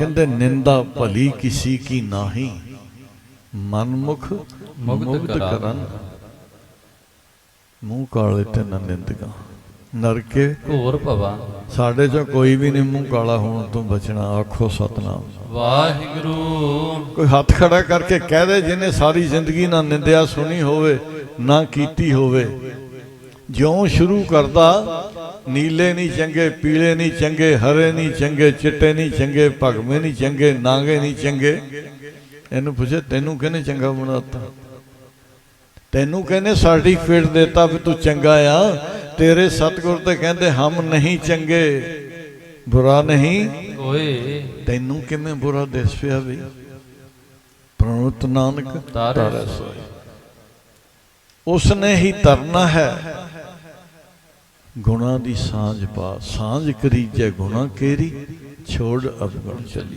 ਕਹਿੰਦੇ ਨਿੰਦਾ ਭਲੀ ਕਿਸੀ ਕੀ ਨਾਹੀ ਮਨਮੁਖ ਕਰਾ। ਕਰਨ। ਮੂੰਹ ਕਾਲੇ ਤੇ ਨਾ ਨਿੰਦਗਾ। ਨਰਕੇ ਘੋਰ ਭਵਾ। ਸਾਡੇ ਚੋਂ ਕੋਈ ਵੀ ਨਹੀਂ ਮੂੰਹ ਕਾਲਾ ਹੋਣ ਤੋਂ ਬਚਣਾ ਆਖੋ ਸਤਨਾਮ। ਵਾਹਿਗੁਰੂ। ਕੋਈ ਹੱਥ ਖੜਾ ਕਰਕੇ ਕਹਿ ਦੇ ਜਿਹਨੇ ਸਾਰੀ ਜ਼ਿੰਦਗੀ ਨਾ ਨਿੰਦਿਆ ਸੁਣੀ ਹੋਵੇ ਨਾ ਕੀਤੀ ਹੋਵੇ। ਜਿਉਂ ਸ਼ੁਰੂ ਕਰਦਾ ਨੀਲੇ ਨਹੀਂ ਚੰਗੇ ਪੀਲੇ ਨਹੀਂ ਚੰਗੇ ਹਰੇ ਨਹੀਂ ਚੰਗੇ ਚਿੱਟੇ ਨਹੀਂ ਚੰਗੇ ਭਗਵੇਂ ਨਹੀਂ ਚੰਗੇ ਨਾਗੇ ਨਹੀਂ ਚੰਗੇ। ਇਹਨੂੰ ਪੁੱਛੇ ਤੈਨੂੰ ਕਿਹਨੇ ਚੰਗਾ ਬਣਾਤਾ? ਤੈਨੂੰ ਕਹਿੰਦੇ ਸਰਟੀਫਿਕੇਟ ਦਿੱਤਾ ਵੀ ਤੂੰ ਚੰਗਾ ਆ? ਤੇਰੇ ਸਤਿਗੁਰ ਤੇ ਕਹਿੰਦੇ ਹਮ ਨਹੀਂ ਚੰਗੇ। ਬੁਰਾ ਨਹੀਂ? ਓਏ। ਤੈਨੂੰ ਕਿਵੇਂ ਬੁਰਾ ਦਿਸ ਪਿਆ ਵੀ? ਪ੍ਰਣੁਤ ਨਾਨਕ ਤਾਰੈ ਤਾਰੈ ਸੋਇ ਉਸ ਨੇ ਹੀ ਤਰਨਾ ਹੈ। ਗੁਣਾ ਦੀ ਸਾਂਝ ਪਾ ਸਾਂਝ ਕਰੀ ਜੈ ਗੁਣਾ ਕੇਰੀ ਛੋੜ ਅਵਗਣ ਚਲੀ।